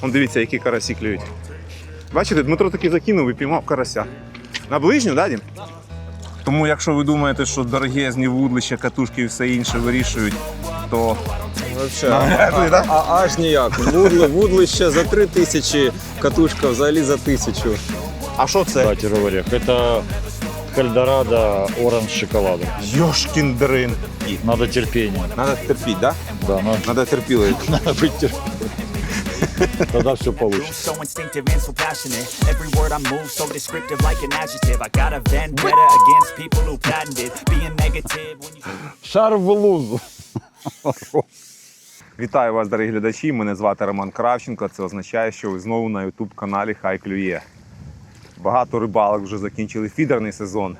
Вон дивіться, які карасі клюють. Бачите, Дмитро таки закинув і піймав карася. На ближню, да, Дім? Тому якщо ви думаєте, що дорогезні вудлища, катушки і все інше вирішують, то Взагалі, а, аж ніяк. Вудли, вудлище за три тисячі, катушка взагалі за тисячу. А що це? Кстати говоря, это Кальдорадо оранж с шоколадом. Йошкін дрин. Надо терпение. Надо терпіти, да? Да, надо, Надо терпіли. надо быть терпеливым. Тогда все получится. So instinctive and so passionate. Every word I move so descriptive like an adjective. I got a vendetta against people who patented being negative when you. Шар в лузу. Вітаю вас, дорогі глядачі. Мене звати Роман Кравченко. Це означає, що ви знову на youtube каналі Хай Клює. Багато рибалок вже закінчили фідерний сезон.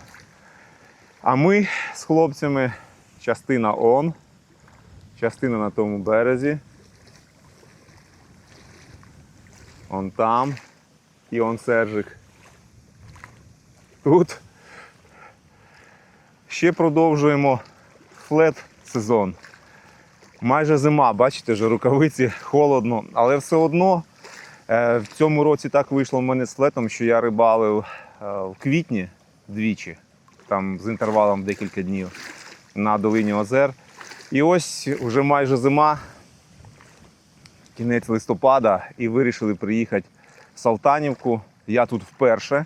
А ми з хлопцями частина он, частина на тому березі. Он там. І он Сержик. Тут. Ще продовжуємо флет сезон. Майже зима, бачите, вже рукавиці холодно, але все одно е, в цьому році так вийшло в мене з флетом, що я рибалив е, в квітні двічі, там з інтервалом декілька днів на долині озер. І ось вже майже зима, кінець листопада, і вирішили приїхати в Салтанівку. Я тут вперше.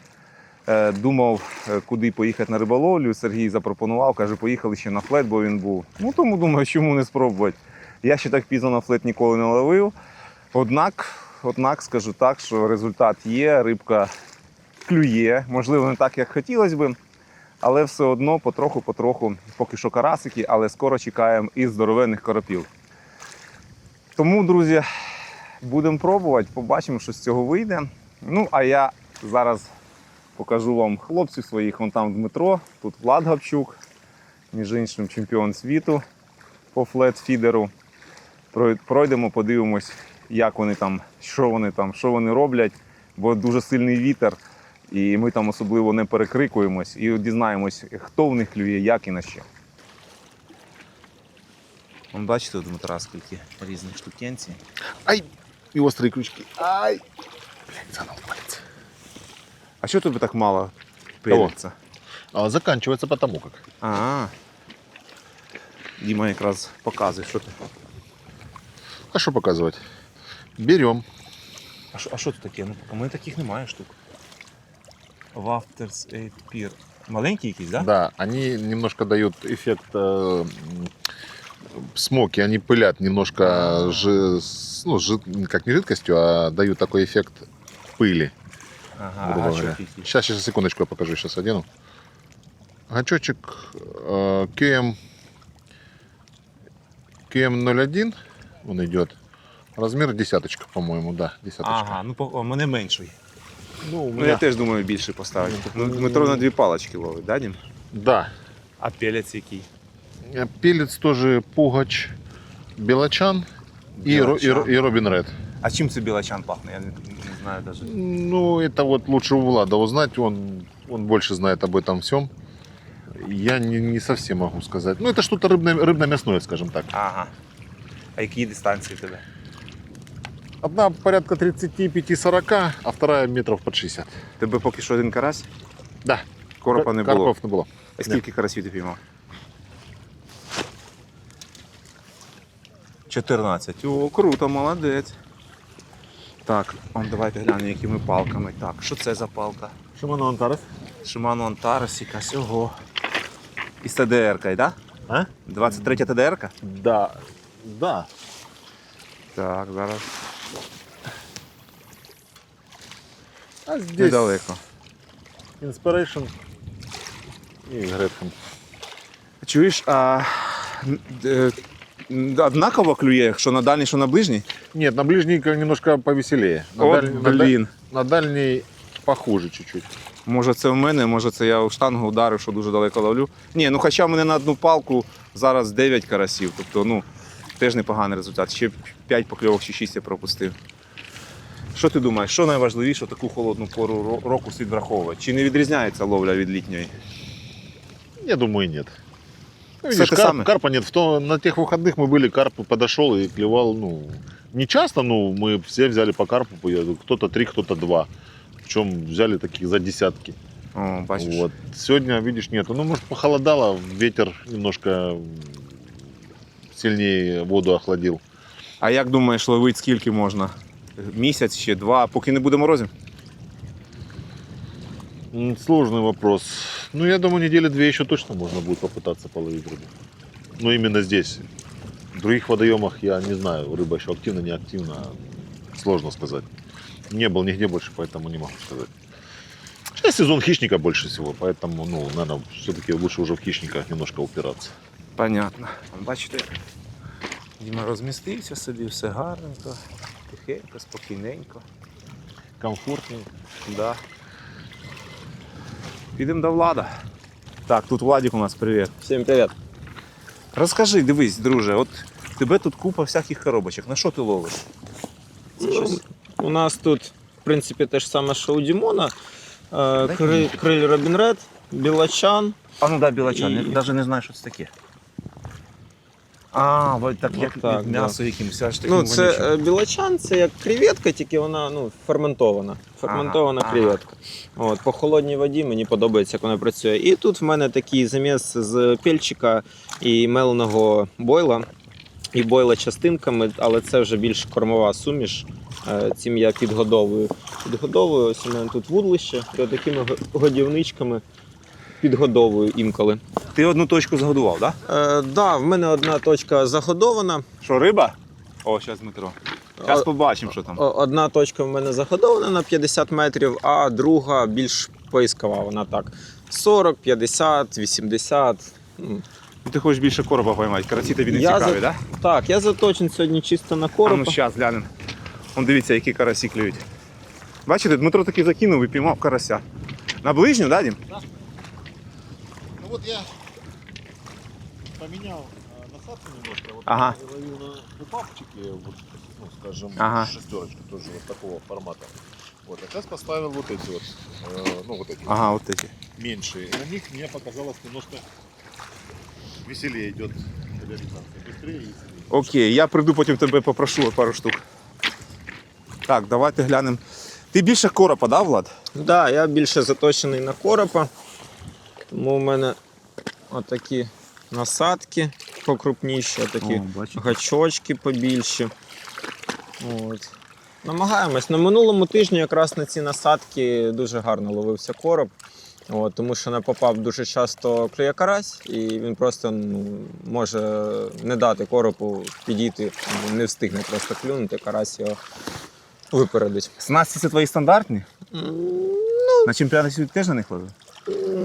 Е, Думав, е, куди поїхати на риболовлю. Сергій запропонував, каже, поїхали ще на флет, бо він був. Ну тому думаю, чому не спробувати. Я ще так пізно на флет ніколи не ловив. Однак, однак скажу так, що результат є, рибка клює. Можливо, не так, як хотілося би, але все одно потроху-потроху, поки що карасики, але скоро чекаємо і здоровенних коропів. Тому, друзі, будемо пробувати, побачимо, що з цього вийде. Ну, а я зараз покажу вам хлопців своїх. Вон там Дмитро, тут Влад Гапчук, між іншим чемпіон світу по флет-фідеру. Пройдемо, подивимось, як вони там, що вони там, що вони роблять, бо дуже сильний вітер, і ми там особливо не перекрикуємось і дізнаємось, хто в них клює, як і на що. Вон бачите, у Дмитра скільки різних штукенцій. Ай! И острые крючки. Ай! Блядь, заново палец. А що тобі так мало Кого? пилиться? А, заканчивается потому как. А. Діма якраз показує, що ти. А что показывать? Берем. А що, а що тут таке? Ну, у мене таких немає штук. Wafters 8 Pier. Маленькі якісь, так? Да? Да, они немножко дают эффект э, м, смоки. Они пылят немножко, жи- с- ну, жид- как не жидкостью, а дают такой эффект пыли. Ага, грубо а говоря. що які? Сейчас, сейчас, секундочку, я покажу, сейчас одену. Гачочек э, QM, QM01, он идет. Размер десяточка, по-моему, да, десяточка. Ага, ну по- у мене менший. Ну, у Ну меня- я теж думаю більше поставити. Ну, Дмитро на дві палочки ловить, да, Дім? Да. А пелець який? Э, Пелец тоже Пугач, Белочан и, Ро- и, Білочан. Ро- и Робин Ред. А чим це білачан пахне? Я не, не знаю навіть. Ну, это вот лучше у Влада узнать, он, он больше знает об этом всем. Я не, не совсем могу сказать. Ну, это что-то рыбное, рыбно-мясное, скажем так. Ага. А які дистанції в тебе? Одна порядка 35-40, а вторая метров под 60. Тебе поки що один карась? Да. Коропа не було. Карпов не было. А скільки карасів ти піймав? 14. О, круто, молодець. Так, он, давайте глянемо, якими палками. Так, що це за палка? Шимано Антарес. Shimano Antares, якась ого. Із ТДР-кою, так? А? 23 ТДР-ка? Да. Да. Так, зараз. А здесь Недалеко. Inspiration и Гретхен. Чуєш, а е, однаково клює, що на дальній, що на ближній? Нет, на ближней как немножко повеселее. На, От, даль- блін. на дальней похуже чуть-чуть. Може це в мене, може це я у штангу ударив, що дуже далеко ловлю. Ні, ну хоча в мене на одну палку зараз 9 карасів, тобто ну, теж непоганий результат. Ще 5 покльовок чи 6 я пропустив. Що ти думаєш, що найважливіше в таку холодну пору року слід враховувати? Чи не відрізняється ловля від літньої? Я думаю, нет. Ну, Все видишь, те карп- саме. карпа нет. В то, на тех выходных мы были, карп подошел и клевал, ну, не часто, но мы все взяли по карпу, я говорю, кто-то три, кто-то два. Причем взяли таких за десятки. О, бачиш. Вот. Сегодня, видишь, нету. Ну, может, похолодало, ветер немножко м, сильнее воду охладил. А як думаєш, ловити скільки можна? Місяць ще два, поки не буде морозів? М, Сложный вопрос. Ну, я думаю, недели две еще точно можно будет попытаться половить рыбу. Но именно здесь. В других водоемах я не знаю, рыба еще активно, не активно. Сложно сказать. Не был нигде больше, поэтому не могу сказать. Сейчас сезон хищника больше всего, поэтому, ну, наверное, все-таки лучше уже в хищника немножко упираться. Понятно. Бачите, Діма розмістився собі, все гарненько, тихенько, спокійненько. Комфортнее. Да. Підемо до Влада. Так, тут Владик у нас, привіт. Всім привіт. Розкажи, дивись, друже, от тебе тут купа всяких коробочок. На що ти ловиш? Ну, у нас тут, в принципі, те ж саме, що у Дімона. Е, Криль, Робінред, Робін Ред, білачан. А ну да, білачан, І- я навіть не знаю, що це таке. А, от так як Отак, від м'ясо якимось, аж таким Ну, це е, білачан, це як креветка, тільки вона ну, ферментована. Ферментована Ага, креветка. От, по холодній воді мені подобається, як вона працює. І тут в мене такий заміс з пельчика і меленого бойла. І бойла частинками, але це вже більш кормова суміш. Е, Цим я підгодовую. Підгодовую, ось у мене тут вудлище, і такими годівничками підгодовую інколи. Ти одну точку згодував, так? Да? Е, да, в мене одна точка загодована. Що, риба? О, зараз Дмитро. Зараз побачимо, що там. Одна точка в мене загодована на 50 метрів, а друга більш поискова. Вона так 40, 50, 80. Ну, Ну, Ти хочеш більше короба поймати, караці тобі не Я цікаві, за- так? Так, я заточен сьогодні чисто на А ну зараз глянемо. Вон дивіться, які карасі клюють. Бачите, Дмитро таки закинув і піймав карася. На ближню, да, Дім? Ну вот я поменял насадку немножко. Вот Ага. я ловил на упавчике, вот, ну, скажем, Ага. шестерочка тоже вот такого формата. Вот, а сейчас поставил вот эти вот, э, ну вот эти Ага, от такі. меньшие. И на них мне показалось немножко веселее идет реализация. Быстрее и веселее. Окей, я прийду потім тебе попрошу пару штук. Так, давайте глянемо. Ти більше коропа, да, Влад? Да, я більше заточений на коропа. Тому в мене отакі насадки покрупніші, отакі бачите. гачочки побільші. От. Намагаємось. На минулому тижні якраз на ці насадки дуже гарно ловився короб. От, тому що на попав дуже часто клює карась, і він просто ну, може не дати коропу підійти, не встигне просто клюнути, карась його випередить. Снасті це твої стандартні? М, На чемпіонаті теж на них ловив?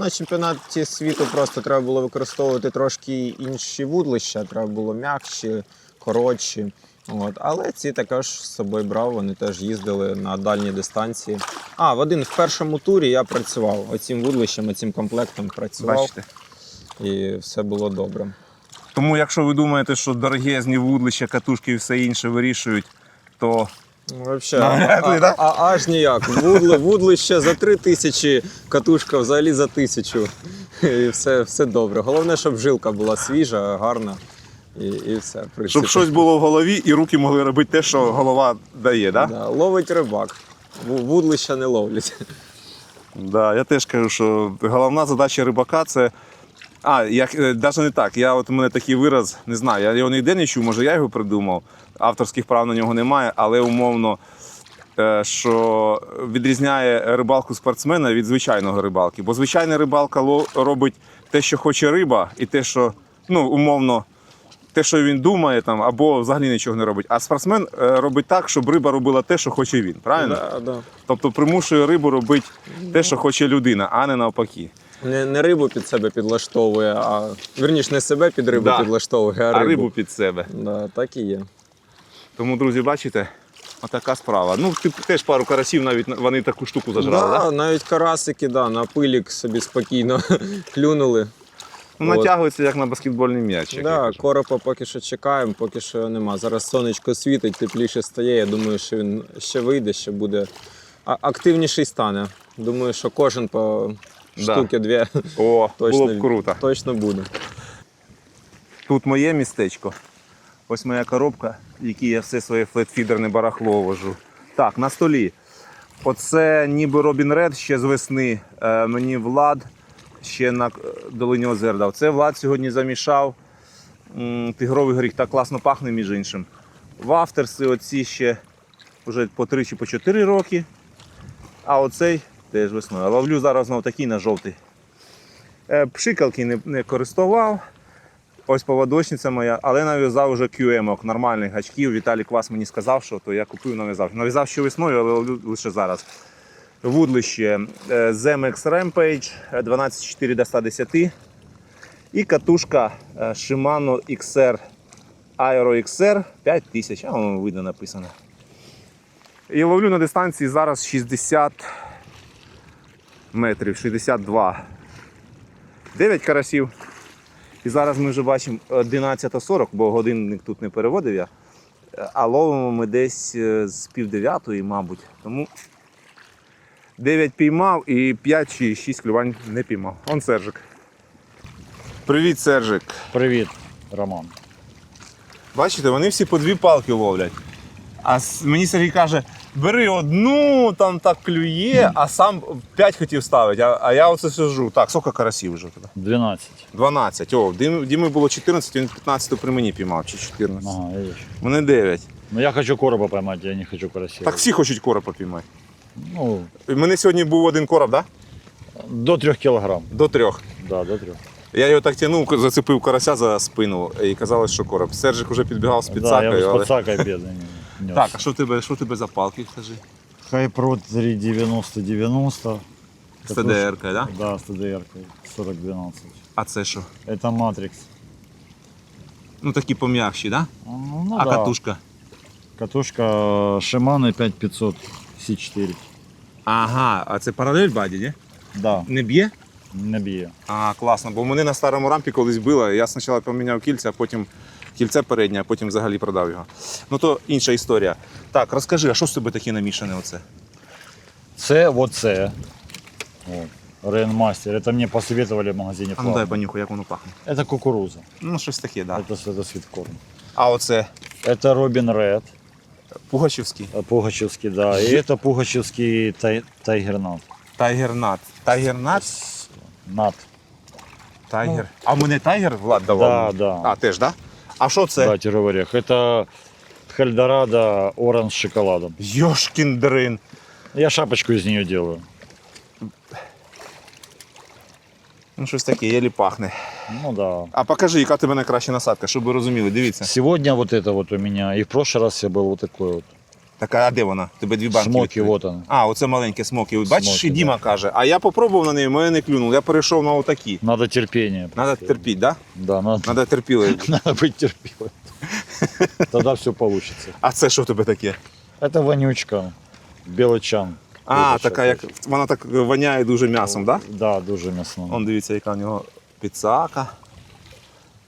На чемпіонаті світу просто треба було використовувати трошки інші вудлища, треба було м'якші, коротші. От. Але ці також з собою брав, вони теж їздили на дальні дистанції. А, в один в першому турі я працював оцим вудлищем, оцим комплектом працював Бачите. і все було добре. Тому якщо ви думаєте, що дорогезні вудлища, катушки і все інше вирішують, то Вообще, а, да? а, аж ніяк. Вудле, вудлище за три тисячі, катушка взагалі за тисячу. І все, все добре. Головне, щоб жилка була свіжа, гарна. І, і все. щоб щось було в голові і руки могли робити те, що голова дає, так? Да? Да, ловить рибак. Ву- Вудлища не ловлять. Да, я теж кажу, що головна задача рибака це. А, як навіть не так. Я от у мене такий вираз, не знаю, я його ніде не чув, може я його придумав. Авторських прав на нього немає, але умовно, е, що відрізняє рибалку спортсмена від звичайного рибалки. Бо звичайна рибалка робить те, що хоче риба, і те, що, ну, умовно, те, що він думає, там, або взагалі нічого не робить. А спортсмен е, робить так, щоб риба робила те, що хоче він. Правильно? Да, да. Тобто примушує рибу робити те, що хоче людина, а не навпаки. Не, не рибу під себе підлаштовує, а вірніш, не себе під рибу Да. підлаштовує, а, А рибу. рибу під себе. Да, так і є. Тому, друзі, бачите, отака справа. Ну, ти теж пару карасів навіть вони таку штуку зажрали, да, да? навіть карасики, да, на пилік собі спокійно клюнули. Ну, натягується як на баскетбольний м'яч. я Да, коропа поки що чекаємо, поки що нема. Зараз сонечко світить, тепліше стає. Я думаю, що він ще вийде, ще буде а- активніший стане. Думаю, що кожен по Да. штуки дві О, точно, було б круто. точно буде. Тут моє містечко. Ось моя коробка, в якій я все своє флетфідерне барахло вожу. Так, на столі. Оце ніби Робін Ред ще з весни. Е, мені Влад ще на е, долині озер дав. Це Влад сьогодні замішав. М, Тигровий горіх так класно пахне, між іншим. Вафтерси оці ще вже по 3 чи по 4 роки. А оцей теж весною. Ловлю зараз знову такий на жовтий. Е, Пшикалки не, не користував. Ось поводочниця моя, але нав'язав уже QM, нормальних гачків. Віталій Квас мені сказав, що то я купив, нав'язав. Нав'язав ще весною, але лише зараз. Вудлище е, ZMX Rampage е, 124 до 110. І катушка е, Shimano XR Aero XR 5000, а воно видно написано. І ловлю на дистанції зараз 60 метрів, 62. 9 карасів. І зараз ми вже бачимо 11.40, бо годинник тут не переводив я. Е, А ловимо ми десь е, з півдев'ятої, мабуть. Тому 9 піймав і 5 чи 6 клювань не піймав. Он Сержик. Привіт, Сержик. Привіт, Роман. Бачите, вони всі по дві палки ловлять. А мені Сергій каже: бери одну, там так клює, а сам 5 хотів ставити. А, а я оце сижу. Так, скільки карасів вже туди? 12. 12. О, в Діми було 14, він 15 при мені піймав, чи 14. Ага, видишь. Мене 9. Но я хочу короба поймать, я не хочу карася. Так всі хочуть коропа піймати. Ну, У мене сьогодні був один короб, да? до 3 килограмм. До трьох. Да, до 3. Я його так тягнув, зацепив карася за спину і казалось, що короб. Сержик вже підбігав з Да, я підсакою. с але... подсакой бедный. Нес. Так, а що в тебе, що в тебе за палки, скажи? Хайпрод 390-90. З ТДР, да? Да, с ТДР 4012. А це що? Это Матрикс. Ну такі пом'якші, да? Ну, ну а да. катушка? Катушка Shimano 5500 C4. Ага, а це паралель баді, ні? Да, Не б'є? не б'є. А, класно, бо мене на старому рампі колись било. Я спочатку поміняв кільця, а потім кільце переднє, а потім взагалі продав його. Ну то інша історія. Так, розкажи, а що з тебе таке намішане оце? Це вот це. Вот. Рейнмастер. Это мне посоветовали в магазине А ну дай Флагман. понюху, як воно пахне. Это кукуруза. Ну, щось таке, так. Да. Это, это свиткорм. А оце Это Робин Ред, Пугачівський. э, пугачевский, да. И это пугачевский тай, тайгернат. Тайгернат. Тайгернат? С- Нат. Тайгер. А мене тайгер Влад давав? Да, да. А, теж, так? Да? А що це? Да, тировый орех. Это Хельдорадо оранж с шоколадом. Йошкін дрин. Я шапочку из нее делаю. Ну, щось таке, єлі пахне. Ну да. А покажи, яка в тебе найкраща насадка, щоб ви розуміли. Дивіться. Сегодня вот это вот у меня. И в прошлый раз я был вот такой вот. Так, а де вона? Тебе дві банки. Смоки, відкриті. вот он. А, оце маленьке смоки. От Бачиш, Смоки, і Діма каже, а я попробував на неї, мене не клюнув. Я перейшов на отакі. Надо терпение. Надо просто. терпіти, да? Да, надо, Надо терпіли. надо быть терпеливым. Тогда все получится. А це що в тебе таке? Это вонючка. Белочан. А, Вибач, така як вона так воняє дуже м'ясом, да? Да, дуже м'ясно. Он дивіться, яка в нього піцака.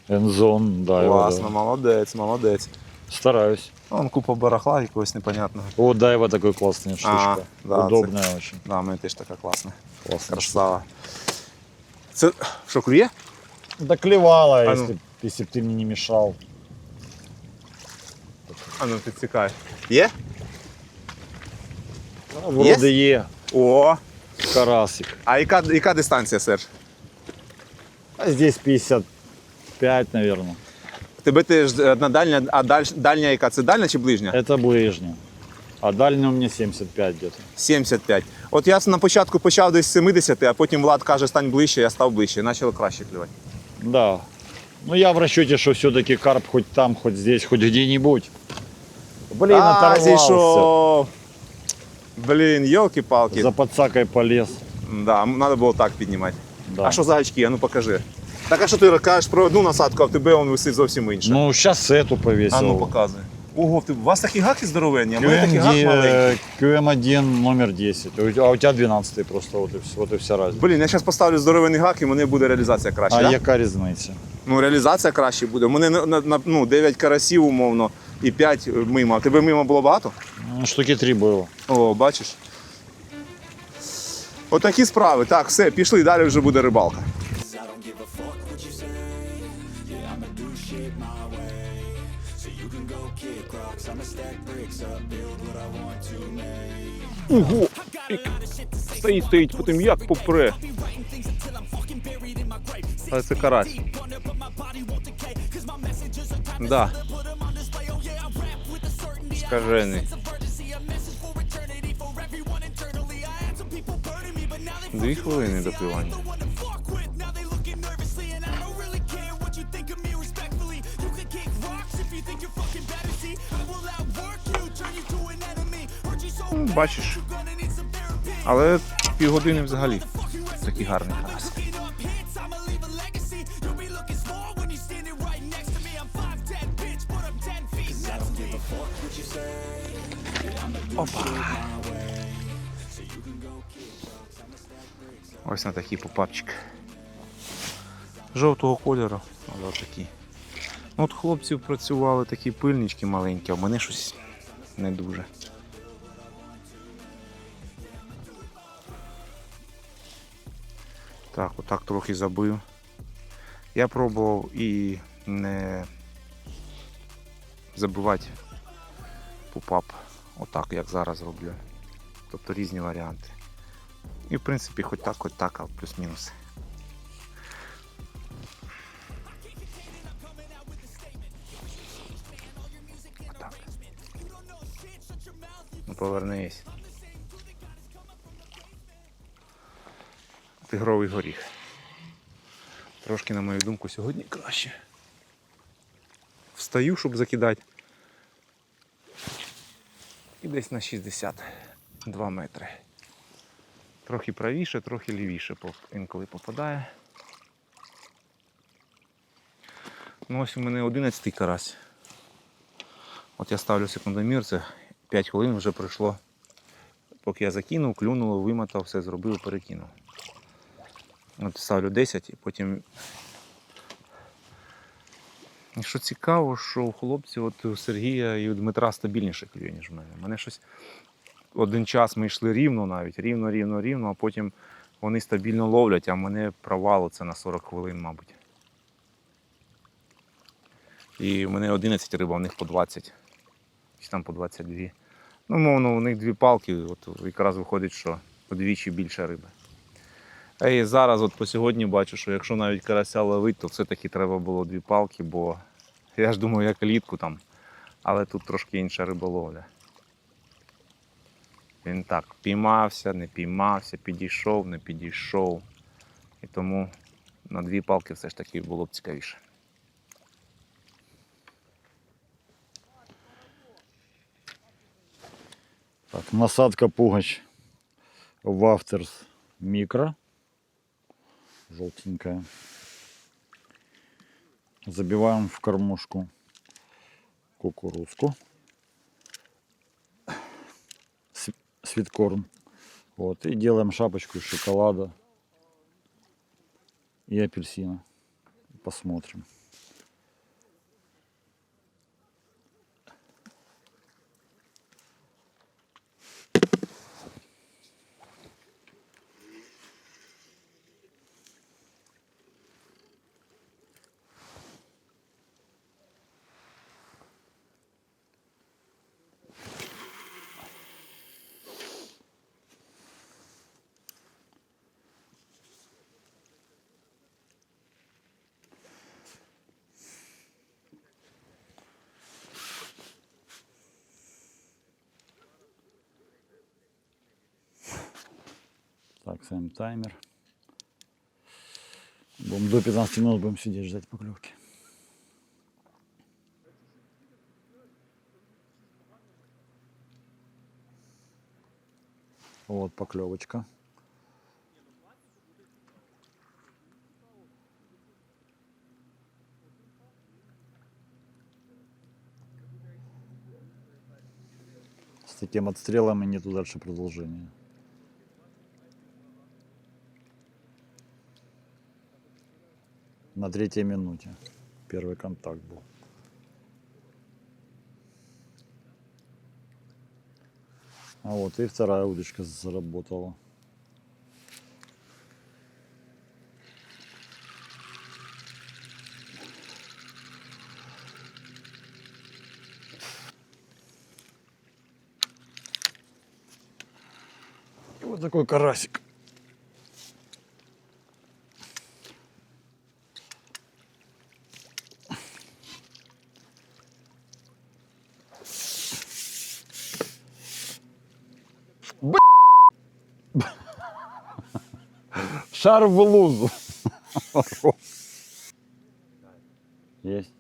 Ензон, да, його, Класно, да. молодець, молодець. Стараюсь. Он купа барахла якогось непонятного. О, Дайва такой классная штучка. да, Удобная очень. Да, в мене теж така класна. Классная Красава. Це що, клює? штука. Да клевала, А ну. если, если б ты мне не мешал. А ну підсікай. Є? Вроде Е. О! Карасик. А яка, яка дистанція, Серж? А здесь 55, наверное. Тебе теж одна дальня, а даль, дальня яка? Це дальня чи ближня? Это ближняя. А дальняя у меня 75 где-то. 75. От я на початку почав десь з 70, а потім Влад каже, стань ближче, я став ближче. І почало краще клювати. Да. Ну я в расчете, что все-таки карп хоть там, хоть здесь, хоть где-нибудь. Блин, а, оторвался. зійшов. Блін, йолки-палки. За подсакой полез. Да, треба було так піднімати. Да. А що за очки? А ну покажи. Так а що ти кажеш про одну насадку, а в тебе він висить зовсім інше. Ну, сейчас эту повесил. а ну показуй. Ого, ти, у вас такі гаки здоровенні, а в мене такі гак маленький. э, QM1 номер 10. А у тебя 12 просто, и, вс- вот и вся разница. Блін, я зараз поставлю здоровенний гак і в мене буде реалізація краще. А да? яка різниця? Ну, реалізація краще буде. У мене на, на, ну, 9 карасів, умовно, і 5 мимо. А тебе мимо було багато? Ну, штуки 3 було. О, бачиш. Отакі справи. Так, все, пішли, далі вже буде рибалка. A fuck what you say. Yeah, I'ma do shit my way. So you can go kick rocks, I'ma stack bricks up, build what I want to make. Ого! Стоїть, стоїть, потім як попре. Але це карась. Да. Скажений. Дві хвилини допивання. Ну, Бачиш. Але півгодини взагалі. Такий гарний карась. Опа. Ось на такий попапчик. Жовтого кольору, але такі. Ну, От хлопців працювали такі пильнички маленькі, а в мене щось не дуже. Так, отак трохи забив. Я пробував і не забивати пупап, отак, як зараз роблю. Тобто різні варіанти. І в принципі хоч так, хоч так, а плюс-мінус. Ну повернись. Тигровий горіх. Трошки, на мою думку, сьогодні краще. Встаю, щоб закидати. І десь на 62 метри. Трохи правіше, трохи лівіше інколи попадає. Ну ось у мене 11 карась. От я ставлю секундомір, це 5 хвилин вже пройшло. Поки я закинув, клюнуло, вимотав, все зробив, перекинув. От ставлю 10 і потім. І що цікаво, що у хлопців, от у Сергія і у Дмитра стабільніше клює, ніж в мене. У мене щось один час ми йшли рівно навіть, рівно, рівно, рівно, а потім вони стабільно ловлять, а мене провал це на 40 хвилин, мабуть. І в мене 11 риба, в них по 20. Чи там по 22. Ну, мовно, у них дві палки, от якраз виходить, що удвічі більше риби. І зараз, от по сьогодні бачу, що якщо навіть карася ловить, то все-таки треба було дві палки, бо я ж думаю, як літку там. Але тут трошки інша риболовля. Він так піймався, не піймався, підійшов, не підійшов. І тому на дві палки все ж таки було б цікавіше. Так, насадка пугач Вафтерс микро. Желтенькая. Забиваем в кормушку кукурузку. Свиткорм. Вот. И делаем шапочку из шоколада и апельсина. Посмотрим. Ставим таймер. Будем до 15 минут будем сидеть ждать поклевки. Вот поклевочка. С таким отстрелом и нету дальше продолжения. на третьей минуте. Первый контакт был. А вот и вторая удочка заработала. И вот такой карасик. Шар в лузу. Есть.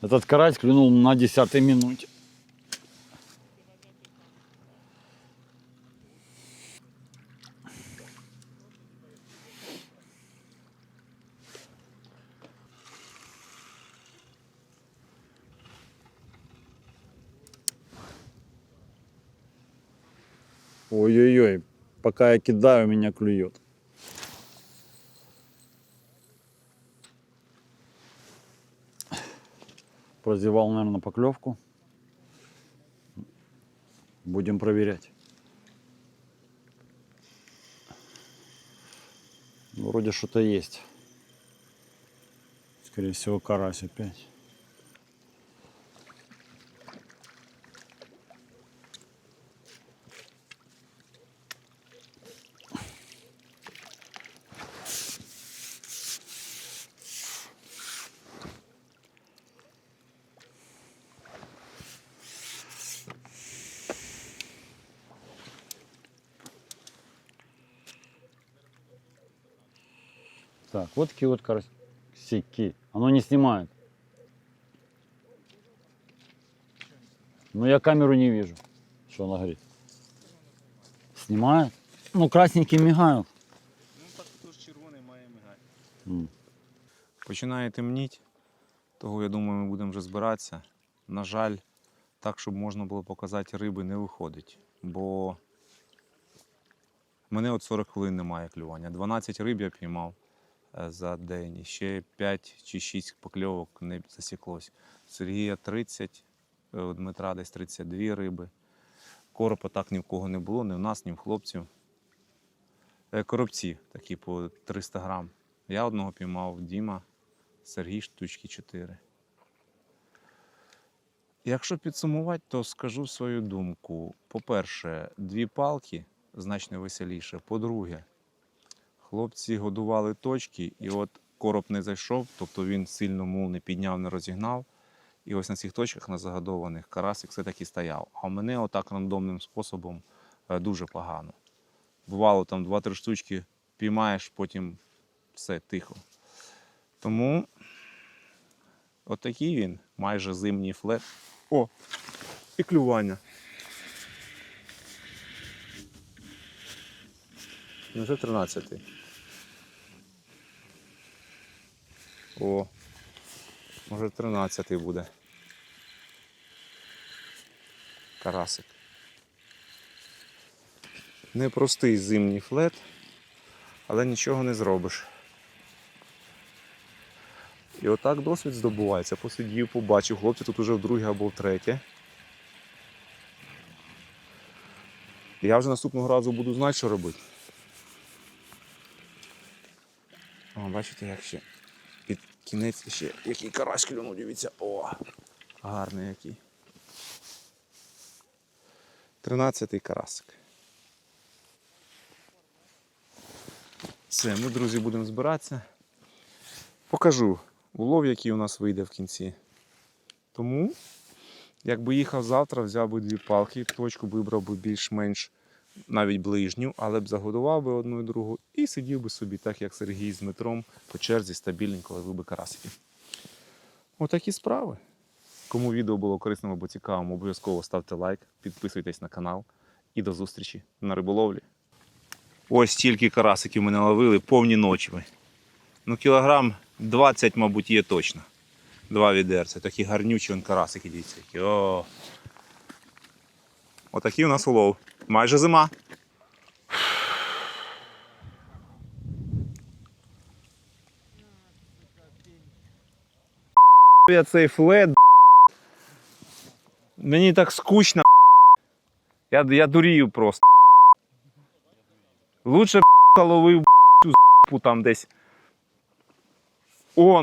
Этот карась клюнул на десятой минуте. Пока я кидаю, меня клюет. Прозевал, наверное, поклевку. Будем проверять. Вроде что-то есть. Скорее всего, карась опять. Вот такие вот карасики. Оно не снимает. Но я камеру не вижу, что она говорит. Снимает? Ну, красненькие мигают. Ну так тут червоний має мигати. Починає темніть, того я думаю, ми будемо вже збиратися. На жаль, так, щоб можна було показати риби, не виходить. Бо в мене от 40 хвилин немає клювання. 12 риб я піймав за день. І ще 5 чи 6 покльовок не засіклось. Сергія 30, е, у Дмитра десь 32 риби. Коропа так ні в кого не було, ні в нас, ні в хлопців. Е, Коробці такі по 300 грам. Я одного піймав Діма, Сергій штучки 4. Якщо підсумувати, то скажу свою думку. По-перше, дві палки значно веселіше. По-друге, хлопці годували точки, і от короб не зайшов, тобто він сильно мул не підняв, не розігнав. І ось на цих точках на загадованих карасик все-таки стояв. А мене отак рандомним способом е, дуже погано. Бувало там 2-3 штучки піймаєш, потім все тихо. Тому отакий він, майже зимній флет. О! І клювання. Ну, Вже 13. О, може 13 буде. Карасик. Непростий зимній флет, але нічого не зробиш. І отак досвід здобувається. Посидів, побачив, хлопці тут уже вдруге або втретє. Я вже наступного разу буду знати, що робити. О, бачите, як ще під кінець ще який карась клюнув, дивіться. О! Гарний який. Тринадцятий карасик. Все, ми, друзі, будемо збиратися. Покажу улов, який у нас вийде в кінці. Тому, якби їхав завтра, взяв би дві палки, точку вибрав би більш-менш навіть ближню, але б загодував би одну і другу і сидів би собі, так як Сергій з Дмитром, по черзі стабільненько ловив би карасики. Отакі справи. Кому відео було корисним або цікавим, обов'язково ставте лайк, підписуйтесь на канал і до зустрічі на риболовлі. Ось стільки карасиків ми наловили повні ночі. Ну, кілограм 20, мабуть, є точно. Два відерця. Такі гарнючі вон карасики, дивіться. О. Отакий у нас улов. Майже зима. Я цей флет. Мені так скучно. Я, я дурію просто. Лучше б, ловив там десь. Он